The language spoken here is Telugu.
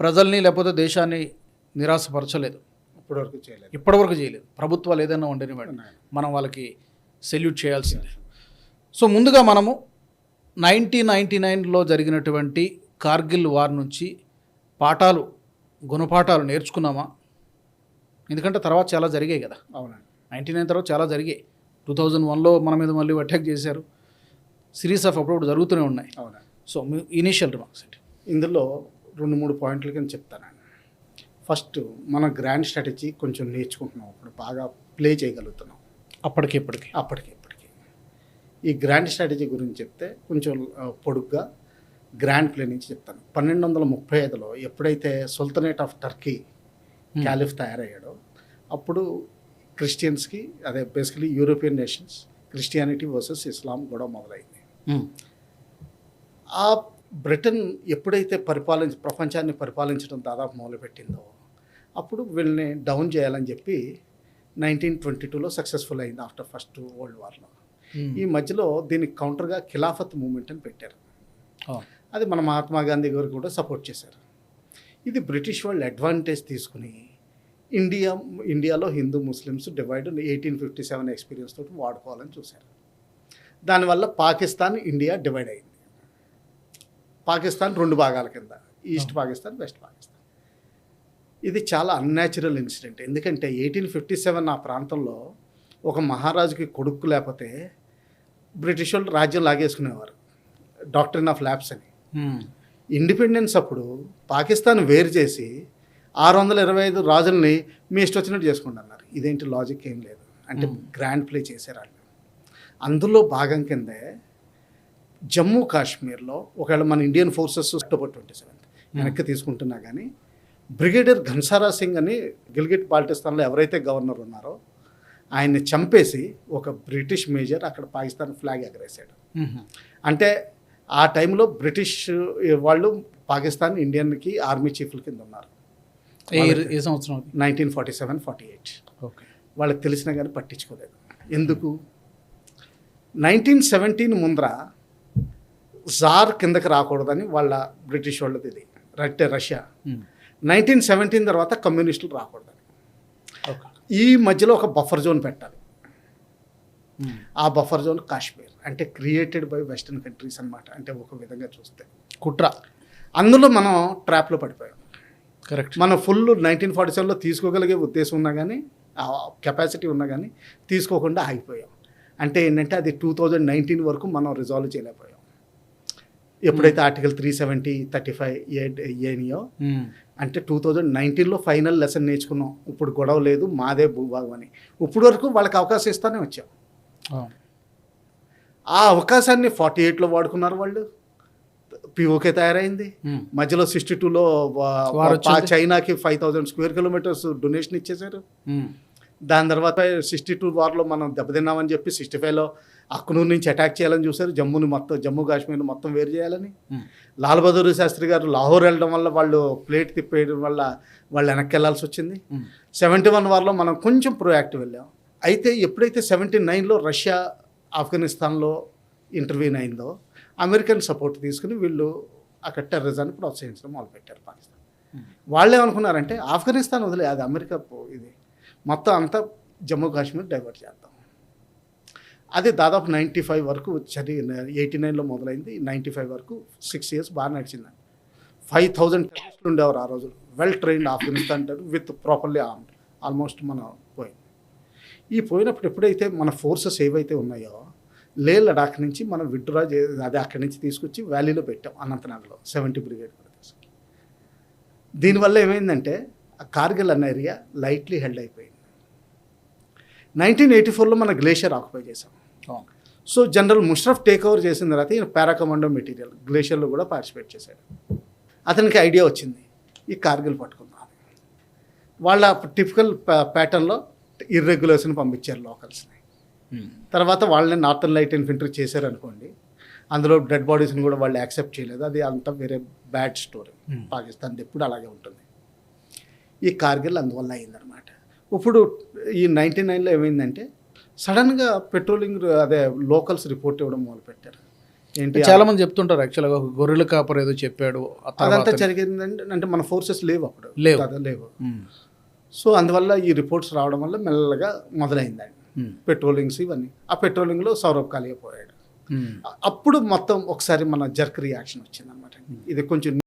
ప్రజల్ని లేకపోతే దేశాన్ని నిరాశపరచలేదు. ఇప్పటివరకు చేయలేదు. ఇప్పటివరకు చేయలేదు. ప్రభుత్వాలు ఏదైనా ఉండని మేడం మనం వాళ్ళకి సెల్యూట్ చేయాల్సిందే. సో ముందుగా మనము నైన్టీన్ నైంటీ నైన్లో జరిగినటువంటి కార్గిల్ వార్ నుంచి పాఠాలు గుణపాఠాలు నేర్చుకున్నామా? ఎందుకంటే తర్వాత చాలా జరిగాయి కదా. అవునండి. నైంటీ నైన్ తర్వాత చాలా జరిగాయి. టూ థౌజండ్ వన్లో మన మీద మళ్ళీ అటాక్ చేశారు. సిరీస్ ఆఫ్ అప్పుడప్పుడు జరుగుతూనే ఉన్నాయి. అవునండి. సో మీ ఇనీషియల్ రిమార్క్స్ ఏంటి? ఇందులో రెండు మూడు పాయింట్ల కింద చెప్తానండి ఫస్ట్ మన గ్రాండ్ స్ట్రాటజీ కొంచెం నేర్చుకుంటున్నాం. ఇప్పుడు బాగా ప్లే చేయగలుగుతున్నాం. అప్పటికి ఇప్పటికి. అప్పటికి ఇప్పటికి. ఈ గ్రాండ్ స్ట్రాటజీ గురించి చెప్తే కొంచెం పొడుగ్గా గ్రాండ్ ప్లే నుంచి చెప్తాను. పన్నెండు వందల ముప్పై ఐదులో ఎప్పుడైతే సుల్తనేట్ ఆఫ్ టర్కీ క్యాలిఫ్ తయారయ్యాడో అప్పుడు క్రిస్టియన్స్కి అదే basically European nations Christianity versus Islam గొడవ మొదలైంది. ఆ బ్రిటన్ ఎప్పుడైతే పరిపాలించ ప్రపంచాన్ని పరిపాలించడం దాదాపు మొదలుపెట్టిందో అప్పుడు వీళ్ళని డౌన్ చేయాలని చెప్పి నైన్టీన్ ట్వంటీ టూలో సక్సెస్ఫుల్ అయింది ఆఫ్టర్ ఫస్ట్ వరల్డ్ వార్లో. ఈ మధ్యలో దీనికి కౌంటర్గా ఖిలాఫత్ మూమెంట్ అని పెట్టారు. అది మన మహాత్మా గాంధీ గారు కూడా సపోర్ట్ చేశారు. ఇది బ్రిటిష్ వాళ్ళు అడ్వాంటేజ్ తీసుకుని ఇండియా ఇండియాలో Hindu Muslims divide eighteen fifty seven experience తోటి వాడుకోవాలని చూశారు. దానివల్ల పాకిస్తాన్ ఇండియా డివైడ్ అయింది. పాకిస్తాన్ రెండు భాగాల కింద ఈస్ట్ పాకిస్తాన్ వెస్ట్ పాకిస్తాన్. ఇది చాలా అన్యాచురల్ ఇన్సిడెంట్ ఎందుకంటే ఎయిటీన్ ఫిఫ్టీ సెవెన్ ఆ ప్రాంతంలో ఒక మహారాజుకి కొడుకు లేకపోతే బ్రిటిష్ వాళ్ళు రాజ్యం లాగేసుకునేవారు. డాక్టరీన్ ఆఫ్ ల్యాబ్స్ అని. ఇండిపెండెన్స్ అప్పుడు పాకిస్తాన్ వేరు చేసి ఆరు వందల ఇరవై ఐదు రాజుల్ని మీ ఇష్టం వచ్చినట్టు చేసుకోండి అన్నారు ఇదేంటి లాజిక్ ఏం లేదు. అంటే గ్రాండ్ ప్లే చేశారు వాళ్ళు. అందులో భాగం కిందే జమ్మూ కాశ్మీర్లో ఒకవేళ మన Indian forces October twenty seventh వెనక్కి తీసుకుంటున్నా కానీ బ్రిగేడియర్ ఘన్సారా సింగ్ అని గిల్గిట్ బాల్టిస్తాన్లో ఎవరైతే గవర్నర్ ఉన్నారో ఆయన్ని చంపేసి ఒక బ్రిటిష్ మేజర్ అక్కడ పాకిస్తాన్ ఫ్లాగ్ ఎగరేశాడు. మ్మ్. అంటే ఆ టైంలో బ్రిటిష్ వాళ్ళు పాకిస్తాన్ ఇండియన్కి ఆర్మీ చీఫ్ల కింద ఉన్నారు. ఏ సంవత్సరం nineteen forty seven forty eight. Okay. వాళ్ళకి తెలిసినా కానీ పట్టించుకోలేదు. ఎందుకు? నైన్టీన్ సెవెంటీన్ ముందర జార్ కిందకి రాకూడదని వాళ్ళ బ్రిటిష్ వాళ్ళది ఇది. అంటే రష్యా. నైన్టీన్ సెవెంటీన్ తర్వాత కమ్యూనిస్టులు రాకూడదని. ఈ మధ్యలో ఒక బఫర్ జోన్ పెట్టాలి. మ్మ్. ఆ బఫర్ జోన్ కాశ్మీర్ అంటే క్రియేటెడ్ బై వెస్టర్న్ కంట్రీస్ అన్నమాట. అంటే ఒక విధంగా చూస్తే. కుట్ర. అందులో మనం ట్రాప్లో పడిపోయాం. కరెక్ట్ మనం ఫుల్ నైన్టీన్ ఫార్టీ సెవెన్లో తీసుకోగలిగే ఉద్దేశం ఉన్నా కానీ కెపాసిటీ ఉన్నా కానీ తీసుకోకుండా ఆగిపోయాం. అంటే ఏంటంటే అది టూ థౌజండ్ నైన్టీన్ వరకు మనం రిజాల్వ్ చేయలేకపోయాం. ఎప్పుడైతే article three seventy thirty five A ఏనియో. అంటే టూ థౌజండ్ నైన్టీన్లో ఫైనల్ లెసన్ నేర్చుకున్నాం ఇప్పుడు గొడవ లేదు మాదే భూభాగం అని ఇప్పుడు వరకు వాళ్ళకి అవకాశం ఇస్తానే వచ్చాం. ఆ అవకాశాన్ని ఫార్టీ ఎయిట్లో వాడుకున్నారు వాళ్ళు పిఓకే తయారైంది. మధ్యలో సిక్స్టీ టూలో. చైనాకి five thousand square kilometres donation ఇచ్చేశారు. దాని తర్వాత సిక్స్టీ టూ వార్లో మనం దెబ్బతిన్నామని చెప్పి సిక్స్టీ ఫైవ్లో అక్నూర్ నుంచి అటాక్ చేయాలని చూశారు. జమ్మూని మొత్తం జమ్మూ కాశ్మీర్ని మొత్తం వేరు చేయాలని. లాల్ బహదూర్ శాస్త్రి గారు లాహోర్ వెళ్ళడం వల్ల వాళ్ళు ప్లేట్ తిప్పేయడం వల్ల వాళ్ళు వెనక్కి వెళ్ళాల్సి వచ్చింది. సెవెంటీ వన్ వార్లో మనం కొంచెం ప్రోయాక్టివ్ వెళ్ళాం. అయితే ఎప్పుడైతే సెవెంటీ నైన్లో రష్యా ఆఫ్ఘనిస్తాన్లో ఇంటర్వ్యూన్ అయిందో అమెరికన్ సపోర్ట్ తీసుకుని వీళ్ళు అక్కడ టెర్రరిజాన్ని ప్రోత్సహించడం మొదలుపెట్టారు పాకిస్తాన్. వాళ్ళు ఏమనుకున్నారంటే ఆఫ్ఘనిస్తాన్ వదిలే అది అమెరికా పో- ఇది మొత్తం అంతా జమ్మూ కాశ్మీర్ డైవర్ట్ చేద్దాం. అది దాదాపు నైంటీ ఫైవ్ వరకు చరి ఎయిటీ నైన్లో మొదలైంది నైంటీ ఫైవ్ వరకు సిక్స్ ఇయర్స్ బాగా నడిచిందండి. ఫైవ్ థౌజండ్ టెర్రరిస్టులు ఉండేవారు ఆ రోజు well trained Afghanistan with properly armed almost మనం పోయింది ఈ పోయినప్పుడు ఎప్పుడైతే మన ఫోర్సెస్ ఏవైతే ఉన్నాయో లే లడాక్ నుంచి మనం విత్డ్రా చే అది అక్కడి నుంచి తీసుకొచ్చి వ్యాలీలో పెట్టాం అనంతనాగ్లో సెవెంటీ బ్రిగేడ్ కూడా దీనివల్ల ఏమైందంటే కార్గిల్ అన్న ఏరియా లైట్లీ హెల్డ్ అయిపోయింది. నైన్టీన్ ఎయిటీ ఫోర్లో మన గ్లేషియర్ ఆక్యుపై చేసాం. So general Musharraf take over చేసిన తర్వాత ఈయన పారాకమాండో మెటీరియల్ గ్లేషియర్లో కూడా పార్టిసిపేట్ చేశాడు. అతనికి ఐడియా వచ్చింది ఈ కార్గిల్ పట్టుకుందాం వాళ్ళ టిపికల్ ప్యాటర్న్లో ఇర్రెగ్యులేషన్ పంపించారు లోకల్స్ని మ్మ్. తర్వాత వాళ్ళని నార్థన్ లైట్ ఇన్ఫెంట్రీ చేశారు అనుకోండి అందులో డెడ్ బాడీస్ని కూడా వాళ్ళు యాక్సెప్ట్ చేయలేదు. అది అంతా వేరే బ్యాడ్ స్టోరీ Hmm. పాకిస్తాన్ ఎప్పుడు అలాగే ఉంటుంది. ఈ కార్గిల్ అందువల్ల అయిందనమాట ఇప్పుడు ఈ నైంటీ నైన్లో ఏమైందంటే సడన్గా పెట్రోలింగ్ అదే లోకల్స్ రిపోర్ట్ ఇవ్వడం మొదలుపెట్టారు. ఏంటి చాలా మంది చెప్తుంటారు యాక్చువల్గా గొర్రెల కాపర్ ఏదో చెప్పాడు అదంతా జరిగిందంటే అంటే మన ఫోర్సెస్ లేవు అప్పుడు. లేవు. లేవు. సో అందువల్ల ఈ రిపోర్ట్స్ రావడం వల్ల మెల్లగా మొదలైందండి. పెట్రోలింగ్స్ ఇవన్నీ. ఆ పెట్రోలింగ్లో సౌరవ్ కాలియా పోయాడు. అప్పుడు మొత్తం ఒకసారి మన జర్క్ రియాక్షన్ వచ్చింది అనమాట ఇది కొంచెం